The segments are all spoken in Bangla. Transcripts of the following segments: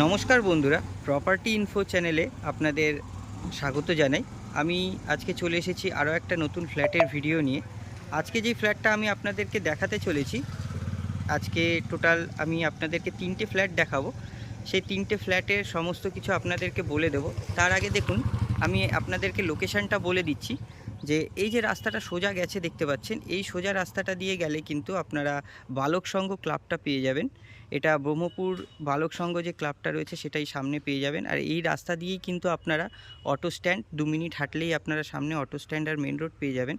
নমস্কার বন্ধুরা প্রপার্টি ইনফো চ্যানেলে আপনাদের স্বাগত জানাই। আমি আজকে চলে এসেছি আরও একটা নতুন ফ্ল্যাটের ভিডিও নিয়ে। আজকে যে ফ্ল্যাটটা আমি আপনাদেরকে দেখাতে চলেছি, আজকে টোটাল আমি আপনাদেরকে তিনটে ফ্ল্যাট দেখাবো। সেই তিনটে ফ্ল্যাটের সমস্ত কিছু আপনাদেরকে বলে দেবো। তার আগে দেখুন, আমি আপনাদেরকে লোকেশনটা বলে দিচ্ছি যে, এই যে রাস্তাটা সোজা গেছে দেখতে পাচ্ছেন, এই সোজা রাস্তাটা দিয়ে গেলে কিন্তু আপনারা বালক সংঘ ক্লাবটা পেয়ে যাবেন। এটা ব্রহ্মপুর বালক সংঘ যে ক্লাবটা রয়েছে সেটাই সামনে পেয়ে যাবেন। আর এই রাস্তা দিয়েই কিন্তু আপনারা অটো স্ট্যান্ড, দু মিনিট হাঁটলেই আপনারা সামনে অটো স্ট্যান্ড আর মেন রোড পেয়ে যাবেন।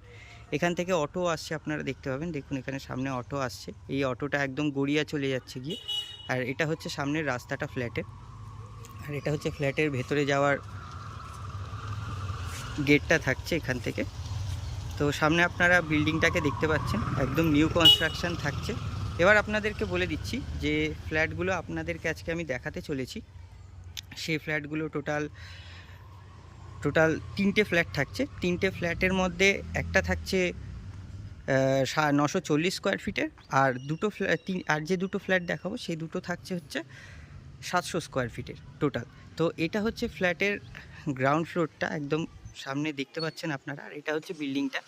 এখান থেকে অটো আসছে, আপনারা দেখতে পাবেন। দেখুন, এখানে সামনে অটো আসছে। এই অটোটা একদম গড়িয়া চলে যাচ্ছে গিয়ে। আর এটা হচ্ছে সামনের রাস্তাটা ফ্ল্যাটের আর এটা হচ্ছে ফ্ল্যাটের ভেতরে যাওয়ার গেটটা থাকছে এখান থেকে। তো সামনে আপনারা বিল্ডিংটাকে দেখতে পাচ্ছেন। একদম নিউ কনস্ট্রাকশন থাকছে। এবার আপনাদেরকে বলে দিচ্ছি যে ফ্ল্যাটগুলো আপনাদেরকে আজকে আমি দেখাতে চলেছি। সেই ফ্ল্যাটগুলো টোটাল টোটাল তিনটে ফ্ল্যাট থাকছে। তিনটে ফ্ল্যাটের মধ্যে একটা থাকছে নশো চল্লিশ স্কোয়ার ফিটের আর দুটো ফ্ল্যাট তিন, আর যে দুটো ফ্ল্যাট দেখাবো, সেই দুটো থাকছে হচ্ছে সাতশো স্কোয়ার ফিটের টোটাল। তো এটা হচ্ছে ফ্ল্যাটের গ্রাউন্ড ফ্লোরটা একদম সামনে দেখতে পাচ্ছেন আপনারা। আর এটা হচ্ছে বিল্ডিংটা।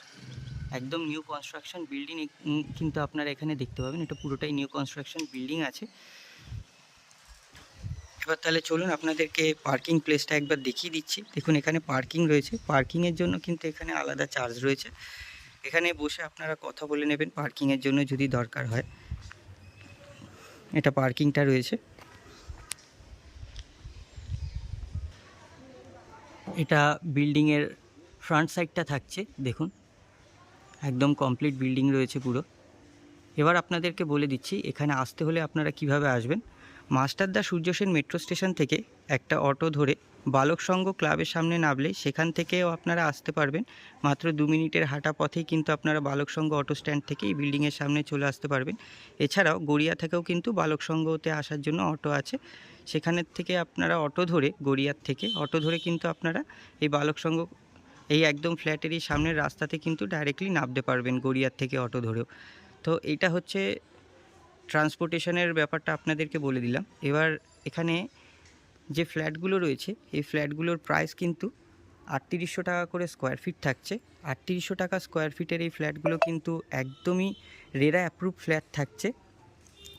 একদম নিউ কনস্ট্রাকশন বিল্ডিং কিন্তু আপনারা এখানে দেখতে পাবেন, এটা পুরোটাই নিউ কনস্ট্রাকশন বিল্ডিং আছে। এবার তাহলে চলুন আপনাদেরকে পার্কিং প্লেসটা একবার দেখিয়ে দিচ্ছি। দেখুন, এখানে পার্কিং রয়েছে। পার্কিংয়ের জন্য কিন্তু এখানে আলাদা চার্জ রয়েছে। এখানে বসে আপনারা কথা বলে নেবেন পার্কিংয়ের জন্য যদি দরকার হয়। এটা পার্কিংটা রয়েছে। এটা বিল্ডিংয়ের ফ্রন্ট সাইডটা থাকছে, দেখুন। একদম কমপ্লিট বিল্ডিং রয়েছে পুরো। এবার আপনাদেরকে বলে দিচ্ছি, এখানে আসতে হলে আপনারা কীভাবে আসবেন? মাস্টারদা সূর্য সেন মেট্রো স্টেশন থেকে একটা অটো ধরে বালক সংঘ ক্লাবের সামনে নামলে সেখান থেকেও আপনারা আসতে পারবেন। মাত্র দু মিনিটের হাঁটা পথেই কিন্তু আপনারা বালক সংঘ অটো স্ট্যান্ড থেকে এই বিল্ডিংয়ের সামনে চলে আসতে পারবেন। এছাড়াও গড়িয়া থেকেও কিন্তু বালক সংঘতে আসার জন্য অটো আছে। সেখানের থেকে আপনারা অটো ধরে গড়িয়ার থেকে অটো ধরে কিন্তু আপনারা এই বালক সংঘ এই একদম ফ্ল্যাটেরই সামনের রাস্তাতে কিন্তু ডাইরেক্টলি নামতে পারবেন গড়িয়ার থেকে অটো ধরেও। তো এইটা হচ্ছে ট্রান্সপোর্টেশনের ব্যাপারটা আপনাদেরকে বলে দিলাম। এবার এখানে যে ফ্ল্যাটগুলো রয়েছে, এই ফ্ল্যাটগুলোর প্রাইস কিন্তু আটত্রিশশো টাকা করে স্কোয়ার ফিট থাকছে। আটত্রিশশো টাকা স্কোয়ার ফিটের এই ফ্ল্যাটগুলো কিন্তু একদমই রেরা অ্যাপ্রুভ ফ্ল্যাট থাকছে।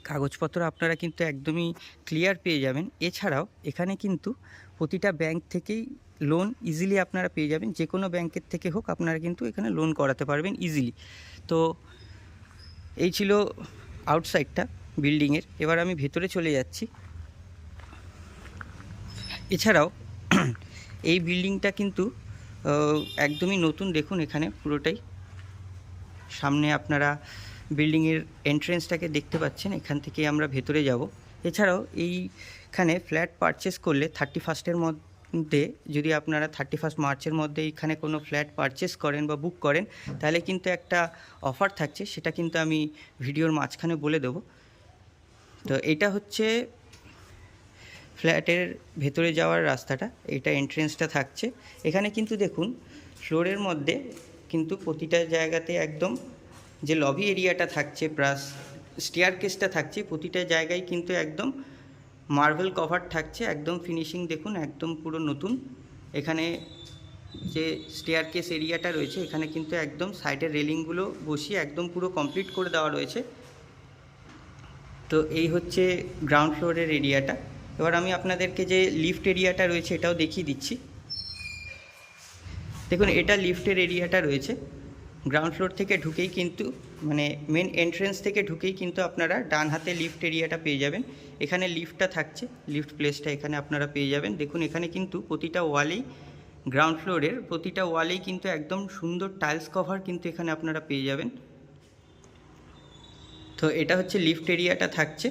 কাগজপত্র আপনারা কিন্তু একদমই ক্লিয়ার পেয়ে যাবেন। এছাড়াও এখানে কিন্তু প্রতিটা ব্যাংক থেকেই লোন ইজিলি আপনারা পেয়ে যাবেন। যে কোনো ব্যাংকের থেকে হোক আপনারা কিন্তু এখানে লোন করাতে পারবেন ইজিলি তো এই ছিল আউটসাইডটা বিল্ডিংয়ের এবার আমি ভেতরে চলে যাচ্ছি। এছাড়াও এই বিল্ডিংটা কিন্তু একদমই নতুন। দেখুন এখানে পুরোটাই। সামনে আপনারা বিল্ডিংয়ের এন্ট্রেন্সটাকে দেখতে পাচ্ছেন। এখান থেকে আমরা ভেতরে যাব। এছাড়াও এইখানে ফ্ল্যাট পারচেস করলে থার্টি ফার্স্টের মধ্যে যদি আপনারা থার্টি ফার্স্ট মার্চের মধ্যে এখানে কোনো ফ্ল্যাট পারচেস করেন বা বুক করেন, তাহলে কিন্তু একটা অফার থাকছে, সেটা কিন্তু আমি ভিডিওর মাঝখানে বলে দেবো। তো এটা হচ্ছে ফ্ল্যাটের ভেতরে যাওয়ার রাস্তাটা, এটা এন্ট্রেন্সটা থাকছে। এখানে কিন্তু দেখুন ফ্লোরের মধ্যে কিন্তু প্রতিটা জায়গাতে একদম যে লবি এরিয়াটা থাকছে প্লাস স্টেয়ার কেসটা থাকছে, প্রতিটা জায়গায় কিন্তু একদম মার্বেল কভার থাকছে, একদম ফিনিশিং দেখুন, একদম পুরো নতুন। এখানে যে স্টেয়ার কেস এরিয়াটা রয়েছে, এখানে কিন্তু একদম সাইডের রেলিংগুলো বসিয়ে একদম পুরো কমপ্লিট করে দেওয়া রয়েছে। তো এই হচ্ছে গ্রাউন্ড ফ্লোরের এরিয়াটা এবার আমি আপনাদেরকে যে লিফট এরিয়াটা রয়েছে, এটাও দেখিয়ে দিচ্ছি। দেখুন, এটা লিফটের এরিয়াটা রয়েছে। গ্রাউন্ড ফ্লোর থেকে ঢুকেই কিন্তু মানে মেন এন্ট্রেন্স থেকে ঢুকেই কিন্তু আপনারা ডান হাতে লিফট এরিয়াটা পেয়ে যাবেন। এখানে লিফটটা থাকছে লিফট প্লেসটা এখানে আপনারা পেয়ে যাবেন। দেখুন, এখানে কিন্তু প্রতিটা ওয়ালেই গ্রাউন্ড ফ্লোরের প্রতিটা ওয়ালেই কিন্তু একদম সুন্দর টাইলস কভার কিন্তু এখানে আপনারা পেয়ে যাবেন। তো এটা হচ্ছে লিফট এরিয়াটা থাকছে।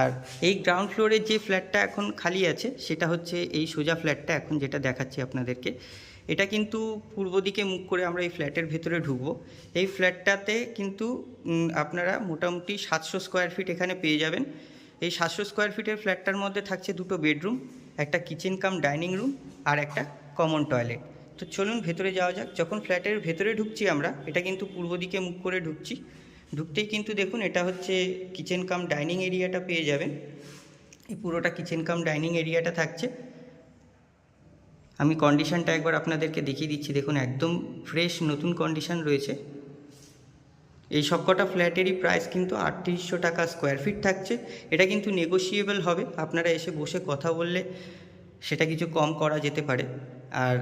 আর এই গ্রাউন্ড ফ্লোরে যে ফ্ল্যাটটা এখন খালি আছে, সেটা হচ্ছে এই সোজা ফ্ল্যাটটা এখন যেটা দেখাচ্ছি আপনাদেরকে। এটা কিন্তু পূর্ব দিকে মুখ করে আমরা এই ফ্ল্যাটের ভেতরে ঢুকবো। এই ফ্ল্যাটটাতে কিন্তু আপনারা মোটামুটি সাতশো স্কোয়ার ফিট এখানে পেয়ে যাবেন। এই সাতশো স্কোয়ার ফিটের ফ্ল্যাটটার মধ্যে থাকছে দুটো বেডরুম একটা কিচেন কাম ডাইনিং রুম আর একটা কমন টয়লেট তো চলুন ভেতরে যাওয়া যাক। যখন ফ্ল্যাটের ভেতরে ঢুকছি আমরা, এটা কিন্তু পূর্ব দিকে মুখ করে ঢুকছি। ঢুকতেই কিন্তু দেখুন এটা হচ্ছে কিচেন কাম ডাইনিং এরিয়াটা পেয়ে যাবেন। এই পুরোটা কিচেন কাম ডাইনিং এরিয়াটা থাকছে। আমি কন্ডিশনটা একবার আপনাদেরকে দেখিয়ে দিচ্ছি। দেখুন, একদম ফ্রেশ নতুন কন্ডিশন রয়েছে। এই সবকটা ফ্ল্যাটেরই প্রাইস কিন্তু আটত্রিশশো টাকা স্কোয়ার ফিট থাকছে। এটা কিন্তু নেগোসিয়েবল হবে। আপনারা এসে বসে কথা বললে সেটা কিছু কম করা যেতে পারে। আর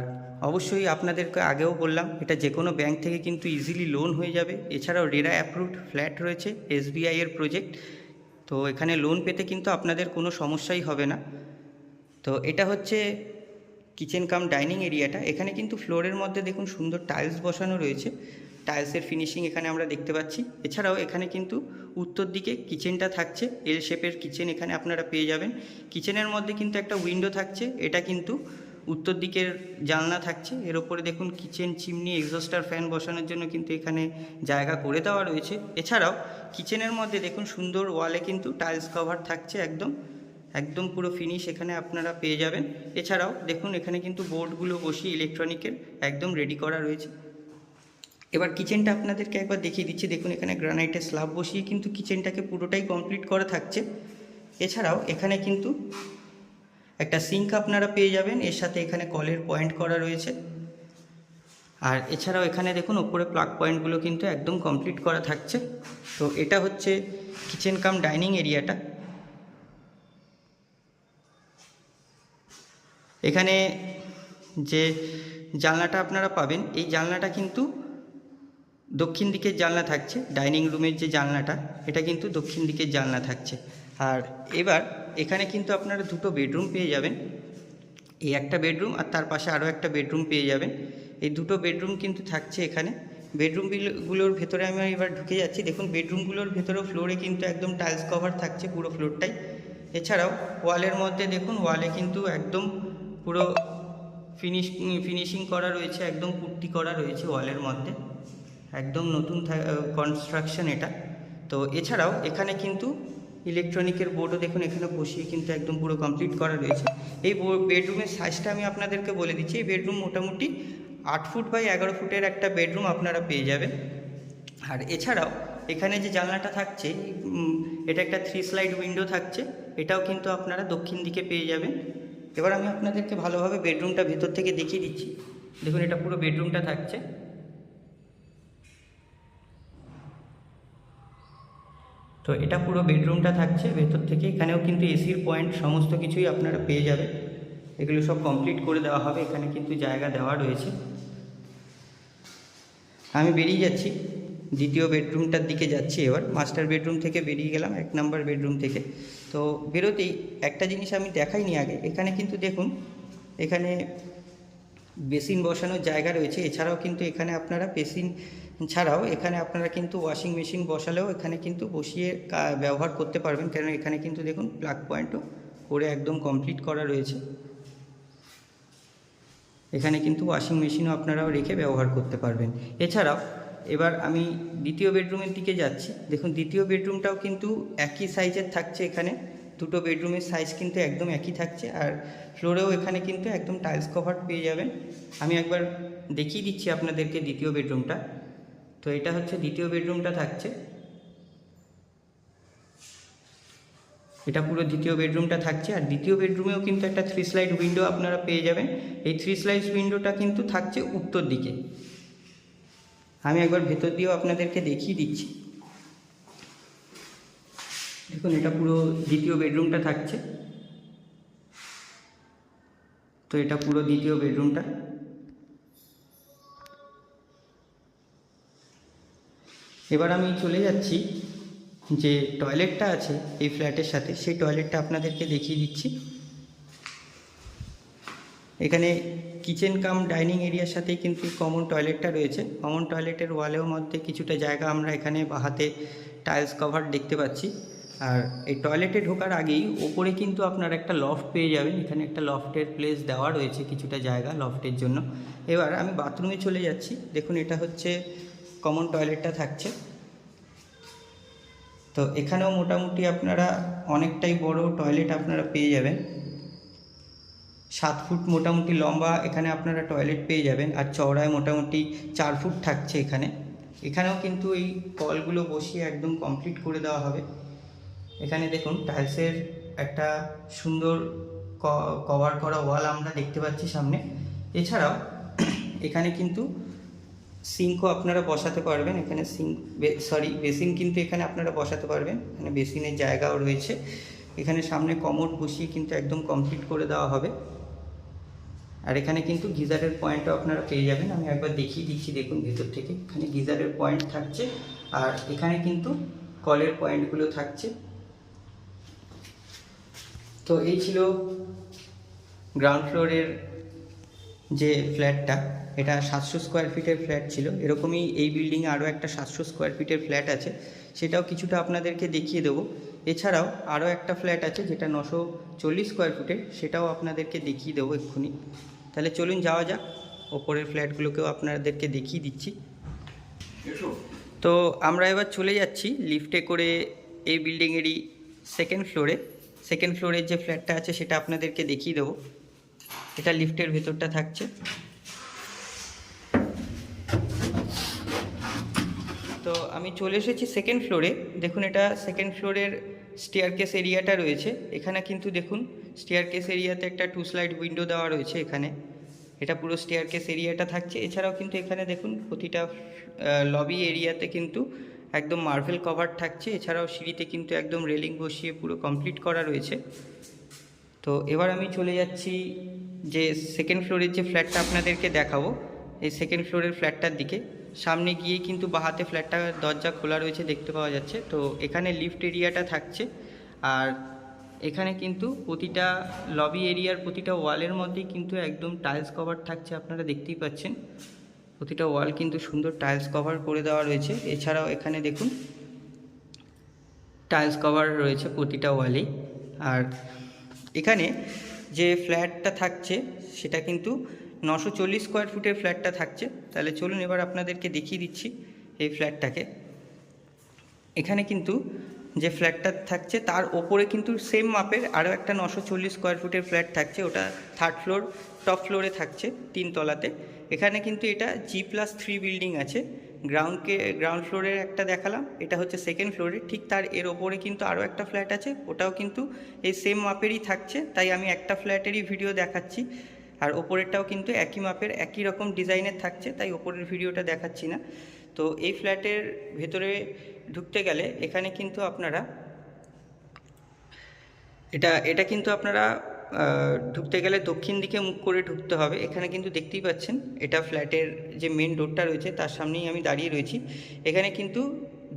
অবশ্যই আপনাদেরকে আগেও বললাম, এটা যে কোনো ব্যাংক থেকে কিন্তু ইজিলি লোন হয়ে যাবে। এছাড়াও রেরা অ্যাপ্রুভড ফ্ল্যাট রয়েছে এসবিআই এর প্রজেক্ট তো এখানে লোন পেতে কিন্তু আপনাদের কোনো সমস্যাই হবে না। তো এটা হচ্ছে কিচেন কাম ডাইনিং এরিয়াটা এখানে কিন্তু ফ্লোরের মধ্যে দেখুন সুন্দর টাইলস বসানো রয়েছে। টাইলসের ফিনিশিং এখানে আমরা দেখতে পাচ্ছি। এছাড়াও এখানে কিন্তু উত্তর দিকে কিচেনটা থাকছে। এল শেপের কিচেন এখানে আপনারা পেয়ে যাবেন। কিচেনের মধ্যে কিন্তু একটা উইন্ডো থাকছে। এটা কিন্তু উত্তর দিকের জানলা থাকছে। এর ওপরে দেখুন কিচেন চিমনি এক্সস্টার ফ্যান বসানোর জন্য কিন্তু এখানে জায়গা করে দেওয়া রয়েছে। এছাড়াও কিচেনের মধ্যে দেখুন সুন্দর ওয়ালে কিন্তু টাইলস কভার থাকছে একদম। একদম পুরো ফিনিশ এখানে আপনারা পেয়ে যাবেন। এছাড়াও দেখুন এখানে কিন্তু বোর্ডগুলো বসিয়ে ইলেকট্রনিকের একদম রেডি করা রয়েছে। এবার কিচেনটা আপনাদেরকে একবার দেখিয়ে দিচ্ছি। দেখুন এখানে গ্রানাইটের স্ল্যাব বসিয়ে কিন্তু কিচেনটাকে পুরোটাই কমপ্লিট করা থাকছে। এছাড়াও এখানে কিন্তু একটা সিঙ্ক আপনারা পেয়ে যাবেন। এর সাথে এখানে কলের পয়েন্ট করা রয়েছে। আর এছাড়াও এখানে দেখুন ওপরে প্লাগ পয়েন্টগুলো কিন্তু একদম কমপ্লিট করা থাকছে। তো এটা হচ্ছে কিচেন কাম ডাইনিং এরিয়াটা এখানে যে জানলাটা আপনারা পাবেন, এই জানলাটা কিন্তু দক্ষিণ দিকের জানলা থাকছে। ডাইনিং রুমের যে জানলাটা, এটা কিন্তু দক্ষিণ দিকের জানলা থাকছে। আর এবার এখানে কিন্তু আপনারা দুটো বেডরুম পেয়ে যাবেন। এই একটা বেডরুম আর তার পাশে আরও একটা বেডরুম পেয়ে যাবেন। এই দুটো বেডরুম কিন্তু থাকছে এখানে। বেডরুমগুলোর ভেতরে আমি এবার ঢুকে যাচ্ছি। দেখুন বেডরুমগুলোর ভেতরেও ফ্লোরে কিন্তু একদম টাইলস কভার থাকছে পুরো ফ্লোরটাই এছাড়াও ওয়ালের মধ্যে দেখুন ওয়ালে কিন্তু একদম পুরো ফিনিশ ফিনিশিং করা রয়েছে, একদম পুট্টি করা রয়েছে ওয়ালের মধ্যে। একদম নতুন কনস্ট্রাকশন এটা। তো এছাড়াও এখানে কিন্তু ইলেকট্রনিকের বোর্ডও দেখুন, এখানে বসিয়ে কিন্তু একদম পুরো কমপ্লিট করা রয়েছে। এই বেডরুমের সাইজটা আমি আপনাদেরকে বলে দিচ্ছি। এই বেডরুম মোটামুটি আট ফুট বাই এগারো ফুটের একটা বেডরুম আপনারা পেয়ে যাবেন। আর এছাড়াও এখানে যে জানলাটা থাকছে এটা একটা থ্রি স্লাইড উইন্ডো থাকছে। এটাও কিন্তু আপনারা দক্ষিণ দিকে পেয়ে যাবেন। এবার আমি আপনাদেরকে ভালোভাবে বেডরুমটা ভেতর থেকে দেখিয়ে দিচ্ছি। দেখুন, এটা পুরো বেডরুমটা থাকছে। তো এটা পুরো বেডরুমটা থাকছে, ভেতর থেকে। এখানেও কিন্তু এসির পয়েন্ট সমস্ত কিছুই আপনারা পেয়ে যাবে এগুলো সব কমপ্লিট করে দেওয়া হবে, এখানে কিন্তু জায়গা দেওয়া রয়েছে। আমি বেরিয়ে যাচ্ছি। দ্বিতীয় বেডরুমটার দিকে যাচ্ছি এবার। মাস্টার বেডরুম থেকে বেরিয়ে গেলাম, এক নাম্বার বেডরুম থেকে। তো বেরোতেই একটা জিনিস আমি দেখাইনি আগে। এখানে কিন্তু দেখুন, এখানে বেসিন বসানোর জায়গা রয়েছে। এছাড়াও কিন্তু এখানে আপনারা বেসিন ছাড়াও এখানে আপনারা কিন্তু ওয়াশিং মেশিন বসালেও এখানে কিন্তু বসিয়ে ব্যবহার করতে পারবেন। কারণ এখানে কিন্তু দেখুন প্লাগ পয়েন্টও করে একদম কমপ্লিট করা রয়েছে। এখানে কিন্তু ওয়াশিং মেশিনও আপনারাও রেখে ব্যবহার করতে পারবেন। এছাড়াও এবার আমি দ্বিতীয় বেডরুমের দিকে যাচ্ছি। দেখুন, দ্বিতীয় বেডরুমটাও কিন্তু একই সাইজের থাকছে এখানে। দুটো বেডরুমের সাইজ কিন্তু একদম একই থাকছে। আর ফ্লোরেও এখানে কিন্তু একদম টাইলস কভার পেয়ে যাবেন। আমি একবার দেখিয়ে দিচ্ছি আপনাদেরকে দ্বিতীয় বেডরুমটা তো এটা হচ্ছে দ্বিতীয় বেডরুমটা থাকছে। এটা পুরো দ্বিতীয় বেডরুমটা থাকছে আর দ্বিতীয় বেডরুমেও কিন্তু একটা থ্রি স্লাইড উইন্ডো আপনারা পেয়ে যাবেন। এই থ্রি স্লাইড উইন্ডোটা কিন্তু থাকছে উত্তর দিকে। আমি একবার ভেতর দিয়েও আপনাদেরকে দেখিয়ে দিচ্ছি। দেখুন, এটা পুরো দ্বিতীয় বেডরুমটা থাকছে। তো এটা পুরো দ্বিতীয় বেডরুমটা। এবার আমি চলে যাচ্ছি যে টয়লেটটা আছে এই ফ্ল্যাটের সাথে, সেই টয়লেটটা আপনাদেরকে দেখিয়ে দিচ্ছি। এখানে কিচেন কাম ডাইনিং এরিয়ার সাথেই কিন্তু কমন টয়লেটটা রয়েছে। কমন টয়লেটের ওয়ালের মধ্যে কিছুটা জায়গা আমরা এখানে বাহাতে টাইলস কভার দেখতে পাচ্ছি। আর এই টয়লেটে ঢোকার আগেই ওপরে কিন্তু আপনার একটা লফট পেয়ে যাবেন। এখানে একটা লফটের প্লেস দেওয়া রয়েছে কিছুটা জায়গা লফটের জন্য। এবার আমি বাথরুমে চলে যাচ্ছি। দেখুন, এটা হচ্ছে কমন টয়লেটটা থাকছে। তো এখানেও মোটামুটি আপনারা অনেকটাই বড় টয়লেট আপনারা পেয়ে যাবেন। সাত ফুট মোটামুটি লম্বা এখানে আপনারা টয়লেট পেয়ে যাবেন। আর চওড়ায় মোটামুটি চার ফুট থাকছে এখানে। এখানেও কিন্তু এই কলগুলো বসিয়ে একদম কমপ্লিট করে দেওয়া হবে। এখানে দেখুন টাইলসের একটা সুন্দর কভার করা ওয়াল আমরা দেখতে পাচ্ছি সামনে। এছাড়াও এখানে কিন্তু সিঙ্কও আপনারা বসাতে পারবেন, এখানে সিঙ্ক সরি বেসিন কিন্তু এখানে আপনারা বসাতে পারবেন, এখানে বেসিনের জায়গাও রয়েছে, এখানে সামনে কমোড বসিয়ে কিন্তু একদম কমপ্লিট করে দেওয়া হবে, আর এখানে কিন্তু গিজারের পয়েন্টও আপনারা পেয়ে যাবেন, আমি একবার দেখিয়ে দিচ্ছি দেখুন ভিতর থেকে, এখানে গিজারের পয়েন্ট থাকছে, আর এখানে কিন্তু কলের পয়েন্টগুলো থাকছে, তো এই ছিল গ্রাউন্ড ফ্লোরের যে ফ্ল্যাটটা এটা সাতশো স্কোয়ার ফিটের ফ্ল্যাট ছিল। এরকমই এই বিল্ডিংয়ে আরও একটা সাতশো স্কোয়ার ফিটের ফ্ল্যাট আছে। সেটাও কিছুটা আপনাদেরকে দেখিয়ে দেবো। এছাড়াও আরও একটা ফ্ল্যাট আছে যেটা নশো চল্লিশ স্কোয়ার ফুটের সেটাও আপনাদেরকে দেখিয়ে দেবো এক্ষুনি। তাহলে চলুন যাওয়া যাক। ওপরের ফ্ল্যাটগুলোকেও আপনাদেরকে দেখিয়ে দিচ্ছি। তো আমরা এবার চলে যাচ্ছি লিফটে করে এই বিল্ডিংয়েরই সেকেন্ড ফ্লোরে সেকেন্ড ফ্লোরের যে ফ্ল্যাটটা আছে, সেটা আপনাদেরকে দেখিয়ে দেবো। এটা লিফটের ভেতরটা থাকছে তো আমি চলে এসেছি সেকেন্ড ফ্লোরে দেখুন এটা সেকেন্ড ফ্লোরের স্টেয়ারকেস এরিয়াটা রয়েছে। এখানে কিন্তু দেখুন স্টেয়ারকেস এরিয়াতে একটা টু স্লাইড উইন্ডো দেওয়া রয়েছে এখানে। এটা পুরো স্টেয়ারকেস এরিয়াটা থাকছে। এছাড়াও কিন্তু এখানে দেখুন প্রতিটা লবি এরিয়াতে কিন্তু একদম মার্ভেল কভার থাকছে। এছাড়াও সিঁড়িতে কিন্তু একদম রেলিং বসিয়ে পুরো কমপ্লিট করা রয়েছে। তো এবার আমি চলে যাচ্ছি যে সেকেন্ড ফ্লোরের যে ফ্ল্যাটটা আপনাদেরকে দেখাবো। এই সেকেন্ড ফ্লোরের ফ্ল্যাটটার দিকে। সামনে গিয়ে কিন্তু বাহাতে ফ্ল্যাটটা দরজা খোলা রয়েছে দেখতে পাওয়া যাচ্ছে। তো এখানে লিফট এরিয়াটা থাকছে। আর এখানে কিন্তু প্রতিটা লবি এরিয়ার প্রতিটা ওয়ালের মধ্যেই কিন্তু একদম টাইলস কভার থাকছে আপনারা দেখতেই পাচ্ছেন। প্রতিটা ওয়াল কিন্তু সুন্দর টাইলস কভার করে দেওয়া রয়েছে। এছাড়াও এখানে দেখুন টাইলস কভার রয়েছে প্রতিটা ওয়ালেই আর এখানে যে ফ্ল্যাটটা থাকছে, সেটা কিন্তু নশো চল্লিশ স্কোয়ার ফুটের ফ্ল্যাটটা থাকছে। তাহলে চলুন এবার আপনাদেরকে দেখিয়ে দিচ্ছি এই ফ্ল্যাটটাকে এখানে কিন্তু যে ফ্ল্যাটটা থাকছে, তার ওপরে কিন্তু সেম মাপের আরও একটা নশো চল্লিশ স্কোয়ার ফুটের ফ্ল্যাট থাকছে। ওটা থার্ড ফ্লোর টপ ফ্লোরে থাকছে তিন তলাতে। এখানে কিন্তু এটা জি প্লাস থ্রি বিল্ডিং আছে। গ্রাউন্ডকে গ্রাউন্ড ফ্লোরের একটা দেখালাম। এটা হচ্ছে সেকেন্ড ফ্লোরে ঠিক তার এর ওপরে কিন্তু আরও একটা ফ্ল্যাট আছে। ওটাও কিন্তু এই সেম মাপেরই থাকছে। তাই আমি একটা ফ্ল্যাটেরই ভিডিও দেখাচ্ছি। আর ওপরেরটাও কিন্তু একই মাপের, একই রকম ডিজাইনের থাকছে, তাই ওপরের ভিডিওটা দেখাচ্ছি না। তো এই ফ্ল্যাটের ভেতরে ঢুকতে গেলে এখানে কিন্তু আপনারা, এটা এটা কিন্তু আপনারা ঢুকতে গেলে দক্ষিণ দিকে মুখ করে ঢুকতে হবে। এখানে কিন্তু দেখতেই পাচ্ছেন, এটা ফ্ল্যাটের যে মেন ডোরটা রয়েছে, তার সামনেই আমি দাঁড়িয়ে রয়েছি। এখানে কিন্তু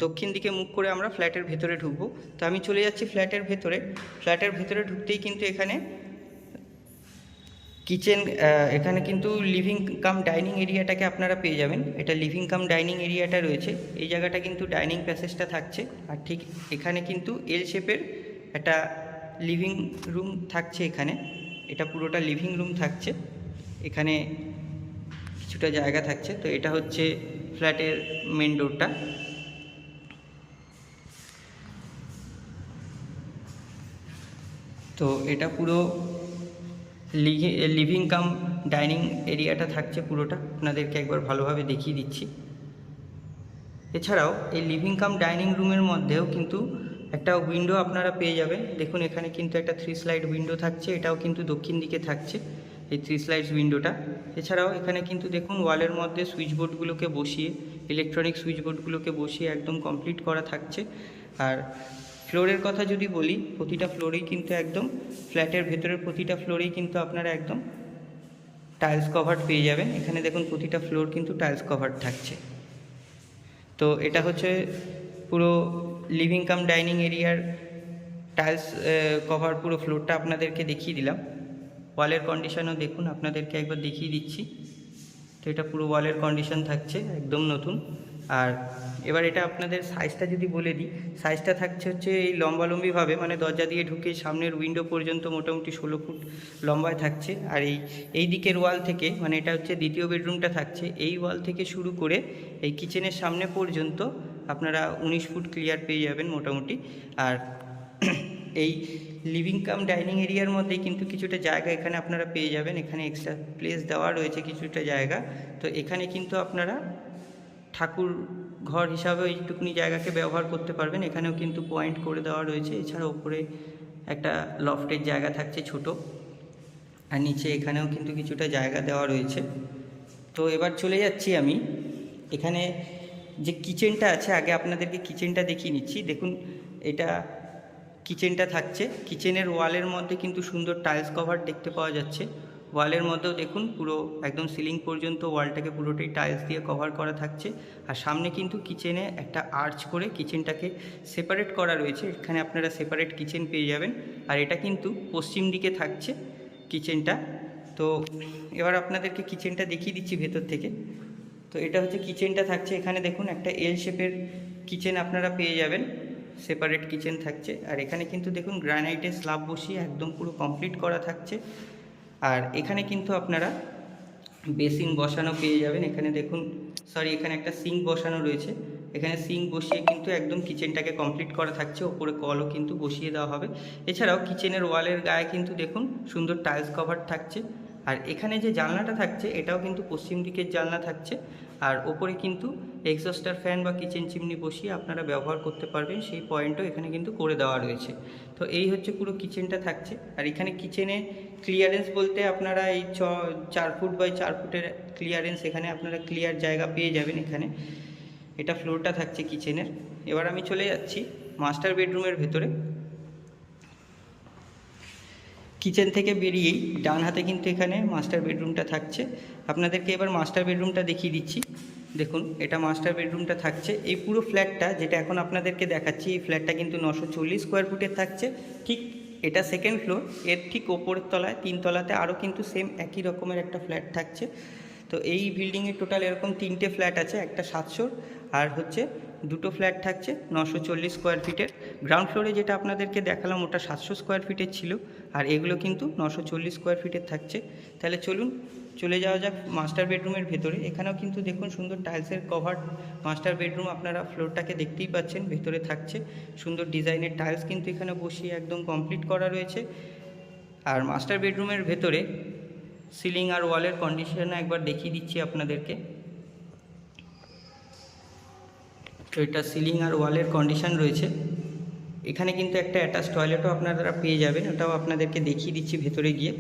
দক্ষিণ দিকে মুখ করে আমরা ফ্ল্যাটের ভেতরে ঢুকবো। তো আমি চলে যাচ্ছি ফ্ল্যাটের ভেতরে। ফ্ল্যাটের ভেতরে ঢুকতেই কিন্তু এখানে কিচেন এখানে কিন্তু লিভিং কাম ডাইনিং এরিয়াটাকে আপনারা পেয়ে যাবেন। এটা লিভিং কাম ডাইনিং এরিয়াটা রয়েছে। এই জায়গাটা কিন্তু ডাইনিং প্যাসেজটা থাকছে। আর ঠিক এখানে কিন্তু এল শেপের একটা লিভিং রুম থাকছে এখানে। এটা পুরোটা লিভিং রুম থাকছে। এখানে কিছুটা জায়গা থাকছে। তো এটা হচ্ছে ফ্ল্যাটের মেন ডোরটা তো এটা পুরো লিভিং কাম ডাইনিং এরিয়াটা থাকছে পুরোটা। আপনাদেরকে একবার ভালোভাবে দেখিয়ে দিচ্ছি। এছাড়াও এই লিভিং কাম ডাইনিং রুমের মধ্যেও কিন্তু একটা উইন্ডো আপনারা পেয়ে যাবেন। দেখুন, এখানে কিন্তু একটা থ্রি স্লাইড উইন্ডো থাকছে, এটাও কিন্তু দক্ষিণ দিকে থাকছে এই থ্রি স্লাইডস উইন্ডোটা এছাড়াও এখানে কিন্তু দেখুন ওয়ালের মধ্যে সুইচ বোর্ডগুলোকে বসিয়ে ইলেকট্রনিক সুইচ বোর্ডগুলোকে বসিয়ে একদম কমপ্লিট করা থাকছে। আর ফ্লোরের কথা যদি বলি, প্রতিটা ফ্লোরেই কিন্তু একদম ফ্ল্যাটের ভেতরের প্রতিটা ফ্লোরেই কিন্তু আপনারা একদম টাইলস কভার পেয়ে যাবেন। এখানে দেখুন প্রতিটা ফ্লোর কিন্তু টাইলস কভার থাকছে। তো এটা হচ্ছে পুরো লিভিং কাম ডাইনিং এরিয়ার টাইলস কভার পুরো ফ্লোরটা আপনাদেরকে দেখিয়ে দিলাম। ওয়ালের কন্ডিশনও দেখুন, আপনাদেরকে একবার দেখিয়ে দিচ্ছি। তো এটা পুরো ওয়ালের কন্ডিশন থাকছে, একদম নতুন। আর এবার এটা আপনাদের সাইজটা যদি বলে দিই সাইজটা থাকছে হচ্ছে এই লম্বালম্বিভাবে মানে দরজা দিয়ে ঢুকে সামনের উইন্ডো পর্যন্ত মোটামুটি ষোলো ফুট লম্বায় থাকছে। আর এই এই দিকের ওয়াল থেকে মানে এটা হচ্ছে দ্বিতীয় বেডরুমটা থাকছে, এই ওয়াল থেকে শুরু করে এই কিচেনের সামনে পর্যন্ত আপনারা উনিশ ফুট ক্লিয়ার পেয়ে যাবেন মোটামুটি। আর এই লিভিং কাম ডাইনিং এরিয়ার মধ্যে কিন্তু কিছুটা জায়গা এখানে আপনারা পেয়ে যাবেন। এখানে এক্সট্রা প্লেস দেওয়া রয়েছে কিছুটা জায়গা। তো এখানে কিন্তু আপনারা ঠাকুর ঘর হিসাবে এইটুকুনি জায়গাকে ব্যবহার করতে পারবেন। এখানেও কিন্তু পয়েন্ট করে দেওয়া রয়েছে। এছাড়া উপরে একটা লফটের জায়গা থাকছে ছোট। আর নিচে এখানেও কিন্তু কিছুটা জায়গা দেওয়া রয়েছে। তো এবার চলে যাচ্ছি আমি। এখানে যে কিচেনটা আছে, আগে আপনাদেরকে কিচেনটা দেখিয়ে নিচ্ছি। দেখুন, এটা কিচেনটা থাকছে। কিচেনের ওয়ালের মধ্যে কিন্তু সুন্দর টাইলস কভার দেখতে পাওয়া যাচ্ছে। ওয়ালের মধ্যেও দেখুন পুরো একদম সিলিং পর্যন্ত ওয়ালটাকে পুরোটাই টাইলস দিয়ে কভার করা থাকছে। আর সামনে কিন্তু কিচেনে একটা আর্চ করে কিচেনটাকে সেপারেট করা রয়েছে। এখানে আপনারা সেপারেট কিচেন পেয়ে যাবেন। আর এটা কিন্তু পশ্চিম দিকে থাকছে কিচেনটা। তো এবার আপনাদেরকে কিচেনটা দেখিয়ে দিচ্ছি ভেতর থেকে। তো এটা হচ্ছে কিচেনটা থাকছে। এখানে দেখুন একটা এল শেপের কিচেন আপনারা পেয়ে যাবেন। সেপারেট কিচেন থাকছে। আর এখানে কিন্তু দেখুন গ্রানাইটের স্ল্যাব বসিয়ে একদম পুরো কমপ্লিট করা থাকছে। আর এখানে কিন্তু আপনারা বেসিন বসানো পেয়ে যাবেন। এখানে দেখুন সরি এখানে একটা সিঙ্ক বসানো রয়েছে। এখানে সিঙ্ক বসিয়ে কিন্তু একদম কিচেনটাকে কমপ্লিট করা থাকছে। ওপরে কলও কিন্তু বসিয়ে দেওয়া হবে। এছাড়াও কিচেনের ওয়ালের গায়ে কিন্তু দেখুন, সুন্দর টাইলস কভার থাকছে। আর এখানে যে জানলাটা থাকছে, এটাও কিন্তু পশ্চিম দিকের জানলা থাকছে। আর ওপরে কিন্তু এক্সস্টার ফ্যান বা কিচেন চিমনি বসিয়ে আপনারা ব্যবহার করতে পারবেন, সেই পয়েন্টও এখানে কিন্তু করে দেওয়া রয়েছে। তো এই হচ্ছে পুরো কিচেনটা থাকছে। আর এখানে কিচেনে ক্লিয়ারেন্স বলতে আপনারা এই ছ, চার ফুট বাই চার ফুটের ক্লিয়ারেন্স এখানে আপনারা ক্লিয়ার জায়গা পেয়ে যাবেন এখানে। এটা ফ্লোরটা থাকছে কিচেনের। এবার আমি চলে যাচ্ছি মাস্টার বেডরুমের ভেতরে। কিচেন থেকে বেরিয়েই ডান হাতে কিন্তু এখানে মাস্টার বেডরুমটা থাকছে। আপনাদেরকে এবার মাস্টার বেডরুমটা দেখিয়ে দিচ্ছি। দেখুন, এটা মাস্টার বেডরুমটা থাকছে। এই পুরো ফ্ল্যাটটা, যেটা এখন আপনাদেরকে দেখাচ্ছি, এই ফ্ল্যাটটা কিন্তু নশো চল্লিশ স্কোয়ার ফুটের থাকছে। ঠিক এটা সেকেন্ড ফ্লোর এর ঠিক ওপরের তলায়, তিন তলাতে আরও কিন্তু সেম একই রকমের একটা ফ্ল্যাট থাকছে। তো এই বিল্ডিংয়ে টোটাল এরকম তিনটে ফ্ল্যাট আছে, একটা সাতশোর আর হচ্ছে দুটো ফ্ল্যাট থাকছে নশো চল্লিশ স্কোয়ার ফিটের গ্রাউন্ড ফ্লোরে যেটা আপনাদেরকে দেখালাম ওটা সাতশো স্কোয়ার ফিটের ছিল আর এগুলো কিন্তু নশো চল্লিশ স্কোয়ার ফিটের থাকছে। তাহলে চলুন চলে যাওয়া যাক মাস্টার বেডরুমের ভেতরে। এখানেও কিন্তু দেখুন সুন্দর টাইলসের কভার মাস্টার বেডরুম আপনারা ফ্লোরটাকে দেখতেই পাচ্ছেন, ভেতরে থাকছে। সুন্দর ডিজাইনের টাইলস কিন্তু এখানে বসিয়ে একদম কমপ্লিট করা রয়েছে। আর মাস্টার বেডরুমের ভেতরে সিলিং আর ওয়ালের কন্ডিশন একবার দেখিয়ে দিচ্ছি আপনাদেরকে। তো এটা সিলিং আর ওয়ালের কন্ডিশন রয়েছে। এখানে কিন্তু একটা অ্যাটাচ টয়লেটও আপনারা পেয়ে যাবেন, ওটাও আপনাদেরকে দেখিয়ে দিচ্ছি ভেতরে গিয়ে।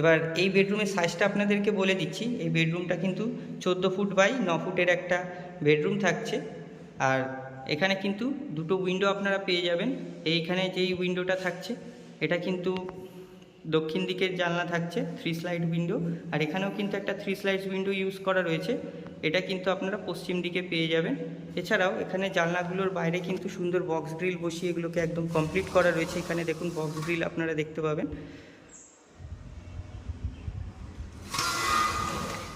এবার এই বেডরুমের সাইজটা আপনাদেরকে বলে দিচ্ছি। এই বেডরুমটা কিন্তু চোদ্দ ফুট বাই ন ফুটের একটা বেডরুম থাকছে। আর এখানে কিন্তু দুটো উইন্ডো আপনারা পেয়ে যাবেন। এইখানে যেই উইন্ডোটা থাকছে, এটা কিন্তু দক্ষিণ দিকের জানলা থাকছে থ্রি স্লাইড উইন্ডো আর এখানেও কিন্তু একটা থ্রি স্লাইড উইন্ডো ইউজ করা রয়েছে। এটা কিন্তু আপনারা পশ্চিম দিকে পেয়ে যাবেন। এছাড়াও এখানে জানলাগুলোর বাইরে কিন্তু সুন্দর বক্স গ্রিল বসিয়ে এগুলোকে একদম কমপ্লিট করা রয়েছে। এখানে দেখুন বক্স গ্রিল আপনারা দেখতে পাবেন।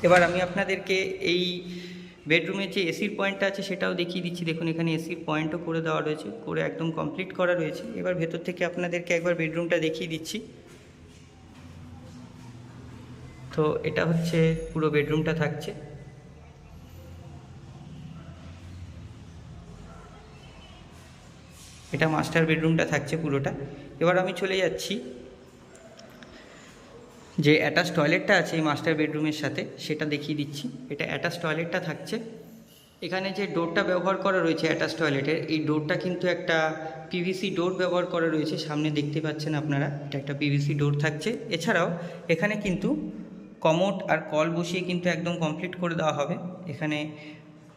এবার আমি আপনাদেরকে এই বেডরুমের যে এসির পয়েন্টটা আছে সেটাও দেখিয়ে দিচ্ছি। দেখুন, এখানে এসির পয়েন্টও করে দেওয়া রয়েছে, করে একদম কমপ্লিট করা রয়েছে। এবার ভেতর থেকে আপনাদেরকে একবার বেডরুমটা দেখিয়ে দিচ্ছি। তো এটা হচ্ছে পুরো বেডরুমটা থাকছে। এটা মাস্টার বেডরুমটা থাকছে পুরোটা। এবার আমি চলে যাচ্ছি। যে অ্যাটাচ টয়লেটটা আছে এই মাস্টার বেডরুমের সাথে, সেটা দেখিয়ে দিচ্ছি। এটা অ্যাটাচ টয়লেটটা থাকছে। এখানে যে ডোরটা ব্যবহার করা রয়েছে অ্যাটাচ টয়লেটের এই ডোরটা কিন্তু একটা পিভিসি ডোর ব্যবহার করা রয়েছে। সামনে দেখতে পাচ্ছেন আপনারা, এটা একটা পিভিসি ডোর থাকছে। এছাড়াও এখানে কিন্তু কমোট আর কল বসিয়ে কিন্তু একদম কমপ্লিট করে দেওয়া হবে। এখানে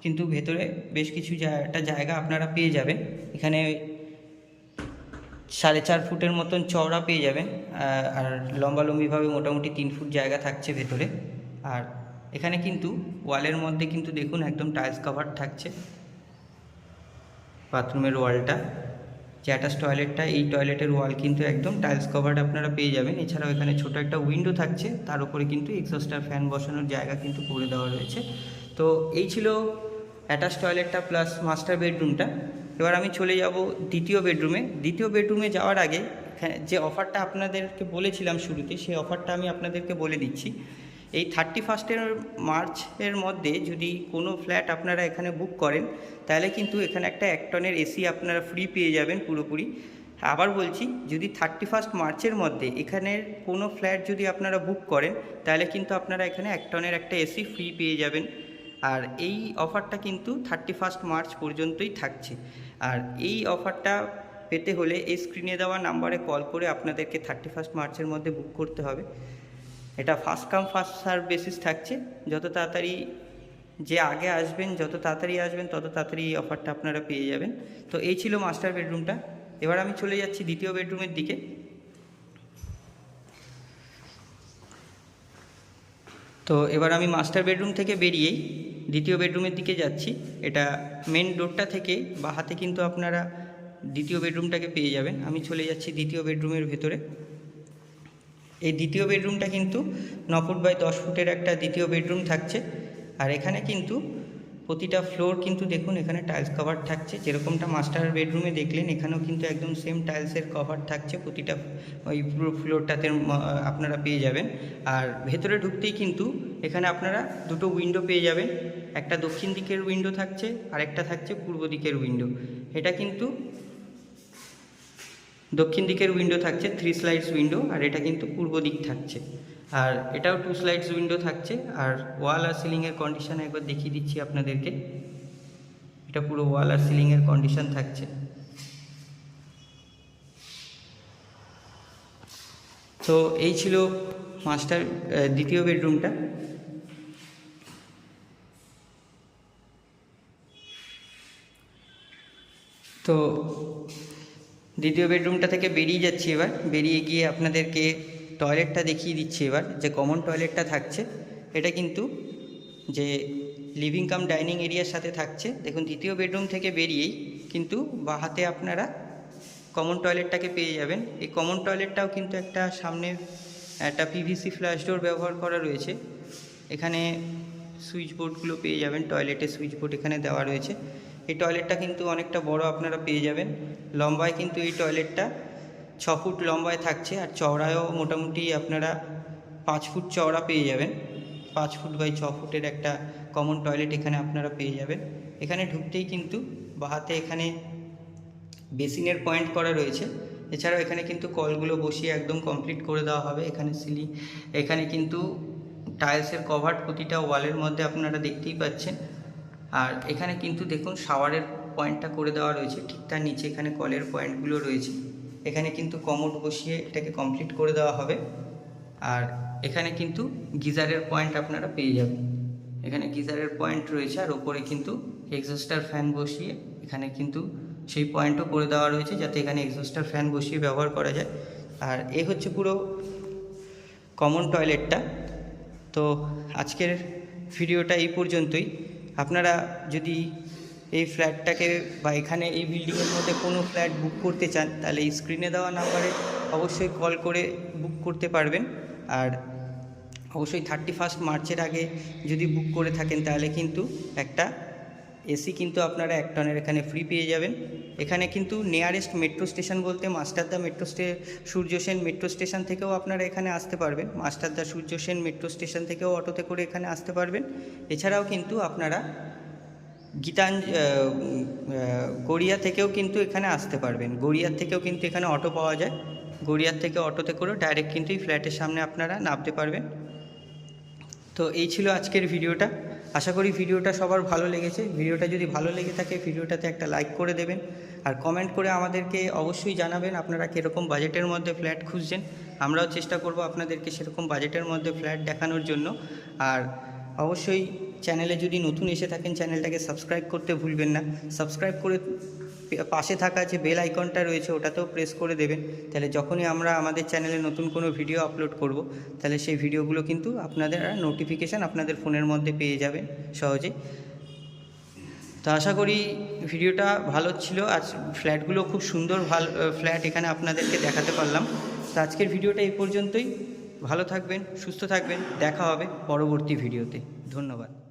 কিন্তু ভেতরে বেশ কিছু একটা জায়গা আপনারা পেয়ে যাবেন। এখানে সাড়ে চার ফুটের মতন চওড়া পেয়ে যাবেন আর লম্বালম্বিভাবে মোটামুটি তিন ফুট জায়গা থাকছে ভেতরে। আর এখানে কিন্তু ওয়ালের মধ্যে কিন্তু দেখুন একদম টাইলস কভার থাকছে, বাথরুমের ওয়ালটা। যে অ্যাটাচ টয়লেটটা, এই টয়লেটের ওয়াল কিন্তু একদম টাইলস কভার্ড আপনারা পেয়ে যাবেন। এছাড়াও এখানে ছোট একটা উইন্ডো থাকছে, তার উপরে কিন্তু এক্সস্টার ফ্যান বসানোর জায়গা কিন্তু করে দেওয়া রয়েছে। তো এই ছিল অ্যাটাচ টয়লেটটা প্লাস মাস্টার বেডরুমটা। এবার আমি চলে যাব দ্বিতীয় বেডরুমে। দ্বিতীয় বেডরুমে যাওয়ার আগে এখানে যে অফারটা আপনাদেরকে বলেছিলাম শুরুতে, সেই অফারটা আমি আপনাদেরকে বলে দিচ্ছি। এই থার্টি ফার্স্টের মার্চের মধ্যে যদি কোনো ফ্ল্যাট আপনারা এখানে বুক করেন, তাহলে কিন্তু এখানে একটা এক টনের এসি আপনারা ফ্রি পেয়ে যাবেন পুরোপুরি। আবার বলছি, যদি থার্টি ফার্স্ট মার্চের মধ্যে এখানের কোনো ফ্ল্যাট যদি আপনারা বুক করেন, তাহলে কিন্তু আপনারা এখানে এক টনের একটা এসি ফ্রি পেয়ে যাবেন। আর এই অফারটা কিন্তু থার্টি ফার্স্ট মার্চ পর্যন্তই থাকছে। আর এই অফারটা পেতে হলে এই স্ক্রিনে দেওয়া নাম্বারে কল করে আপনাদেরকে থার্টি ফার্স্ট মার্চের মধ্যে বুক করতে হবে। এটা first come first serve basis থাকছে। যত তাড়াতাড়ি যে আগে আসবেন, যত তাড়াতাড়ি আসবেন, তত তাড়াতাড়ি এই অফারটা আপনারা পেয়ে যাবেন। তো এই ছিল মাস্টার বেডরুমটা এবার আমি চলে যাচ্ছি দ্বিতীয় বেডরুমের দিকে। তো এবার আমি মাস্টার বেডরুম থেকে বেরিয়েই দ্বিতীয় বেডরুমের দিকে যাচ্ছি। এটা মেন ডোরটা থেকে বা হাতে কিন্তু আপনারা দ্বিতীয় বেডরুমটাকে পেয়ে যাবেন। আমি চলে যাচ্ছি দ্বিতীয় বেডরুমের ভেতরে। এই দ্বিতীয় বেডরুমটা কিন্তু ন ফুট বাই দশ ফুটের একটা দ্বিতীয় বেডরুম থাকছে। আর এখানে কিন্তু প্রতিটা ফ্লোর কিন্তু দেখুন এখানে টাইলস কভার থাকছে। যেরকমটা মাস্টার বেডরুমে দেখলেন, এখানেও কিন্তু একদম সেম টাইলসের কভার থাকছে। প্রতিটা ওই পুরো ফ্লোরটাতে আপনারা পেয়ে যাবেন। আর ভেতরে ঢুকতেই কিন্তু এখানে আপনারা দুটো উইন্ডো পেয়ে যাবেন। একটা দক্ষিণ দিকের উইন্ডো থাকছে আর একটা থাকছে পূর্ব দিকের উইন্ডো এটা কিন্তু দক্ষিণ দিকের উইন্ডো থাকছে থ্রি স্লাইডস উইন্ডো আর এটা কিন্তু পূর্ব দিক থাকছে। আর এটাও টু স্লাইডস উইন্ডো থাকছে, আর ওয়াল আর সিলিংয়ের কন্ডিশন একবার দেখিয়ে দিচ্ছি আপনাদেরকে। এটা পুরো ওয়াল আর সিলিংয়ের কন্ডিশন থাকছে। তো এই ছিল মাস্টার দ্বিতীয় বেডরুমটা তো দ্বিতীয় বেডরুমটা থেকে বেরিয়ে যাচ্ছি এবার। বেরিয়ে গিয়ে আপনাদেরকে টয়লেটটা দেখিয়ে দিচ্ছি এবার, যে কমন টয়লেটটা থাকছে, এটা কিন্তু যে লিভিং কাম ডাইনিং এরিয়ার সাথে থাকছে। দেখুন, দ্বিতীয় বেডরুম থেকে বেরিয়েই কিন্তু বাহাতে আপনারা কমন টয়লেটটাকে পেয়ে যাবেন। এই কমন টয়লেটটাও কিন্তু একটা সামনে একটা পিভিসি ফ্ল্যাশ ডোর ব্যবহার করা রয়েছে। এখানে সুইচ বোর্ডগুলো পেয়ে যাবেন টয়লেটের সুইচ বোর্ড এখানে দেওয়া রয়েছে। এই টয়লেটটা কিন্তু অনেকটা বড় আপনারা পেয়ে যাবেন। লম্বায় কিন্তু এই টয়লেটটা ছ ফুট লম্বায় থাকছে আর চওড়ায়ও মোটামুটি আপনারা পাঁচ ফুট চওড়া পেয়ে যাবেন। পাঁচ ফুট বাই ছ ফুটের একটা কমন টয়লেট এখানে আপনারা পেয়ে যাবেন। এখানে ঢুকতেই কিন্তু বাহাতে এখানে বেসিনের পয়েন্ট করা রয়েছে। এছাড়াও এখানে কিন্তু কলগুলো বসিয়ে একদম কমপ্লিট করে দেওয়া হবে। এখানে সিলি, এখানে কিন্তু টাইলসের কভার প্রতিটা ওয়ালের মধ্যে আপনারা দেখতেই পাচ্ছেন। আর এখানে কিন্তু দেখুন শাওয়ারের পয়েন্টটা করে দেওয়া রয়েছে। ঠিক তার নিচে এখানে কলের পয়েন্টগুলো রয়েছে। এখানে কিন্তু কমোড বসিয়ে এটাকে কমপ্লিট করে দেওয়া হবে। আর এখানে কিন্তু গিজারের পয়েন্ট আপনারা পেয়ে যাবেন। এখানে গিজারের পয়েন্ট রয়েছে আর ওপরে কিন্তু এক্সস্টার ফ্যান বসিয়ে এখানে কিন্তু সেই পয়েন্টও করে দেওয়া রয়েছে যাতে এখানে এক্সস্টার ফ্যান বসিয়ে ব্যবহার করা যায়। আর এ হচ্ছে পুরো কমন টয়লেটটা তো আজকের ভিডিওটা এই পর্যন্তই। আপনারা যদি এই ফ্ল্যাটটাকে বা এখানে এই বিল্ডিংয়ের মধ্যে কোনো ফ্ল্যাট বুক করতে চান, তাহলে স্ক্রিনে দেওয়া নাম্বারে অবশ্যই কল করে বুক করতে পারবেন। আর অবশ্যই থার্টি ফার্স্ট মার্চের আগে যদি বুক করে থাকেন, তাহলে কিন্তু একটা এসি কিন্তু আপনারা এক টনের এখানে ফ্রি পেয়ে যাবেন। এখানে কিন্তু নিয়ারেস্ট মেট্রো স্টেশন বলতে Masterda metro station Surya Sen metro station থেকেও আপনারা এখানে আসতে পারবেন। মাস্টারদা সূর্য সেন মেট্রো স্টেশন থেকেও অটোতে করে এখানে আসতে পারবেন। এছাড়াও কিন্তু আপনারা গীতাঞ্জ গড়িয়া থেকেও কিন্তু এখানে আসতে পারবেন। গড়িয়ার থেকেও কিন্তু এখানে অটো পাওয়া যায়। গড়িয়ার থেকে অটোতে করেও ডাইরেক্ট কিন্তু এই ফ্ল্যাটের সামনে আপনারা নামতে পারবেন। তো এই ছিল আজকের ভিডিওটা। আশা করি ভিডিওটা সবার ভালো লেগেছে। ভিডিওটা যদি ভালো লেগে থাকে, ভিডিওটাতে একটা লাইক করে দেবেন। আর কমেন্ট করে আমাদেরকে অবশ্যই জানাবেন আপনারা কীরকম বাজেটের মধ্যে ফ্ল্যাট খুঁজছেন। আমরাও চেষ্টা করব আপনাদেরকে সেরকম বাজেটের মধ্যে ফ্ল্যাট দেখানোর জন্য। আর অবশ্যই চ্যানেলে যদি নতুন এসে থাকেন চ্যানেলটাকে সাবস্ক্রাইব করতে ভুলবেন না। সাবস্ক্রাইব করে পাশে থাকা যে বেল আইকনটা রয়েছে, ওটাতেও প্রেস করে দেবেন। তাহলে যখনই আমরা আমাদের চ্যানেলে নতুন কোনো ভিডিও আপলোড করব, তাহলে সেই ভিডিওগুলো কিন্তু আপনাদের নোটিফিকেশান আপনাদের ফোনের মধ্যে পেয়ে যাবেন সহজে তো আশা করি ভিডিওটা ভালো ছিল। আজ ফ্ল্যাটগুলো খুব সুন্দর, ভালো ফ্ল্যাট এখানে আপনাদেরকে দেখাতে পারলাম। তো আজকের ভিডিওটা এই পর্যন্তই। ভালো থাকবেন, সুস্থ থাকবেন। দেখা হবে পরবর্তী ভিডিওতে ধন্যবাদ।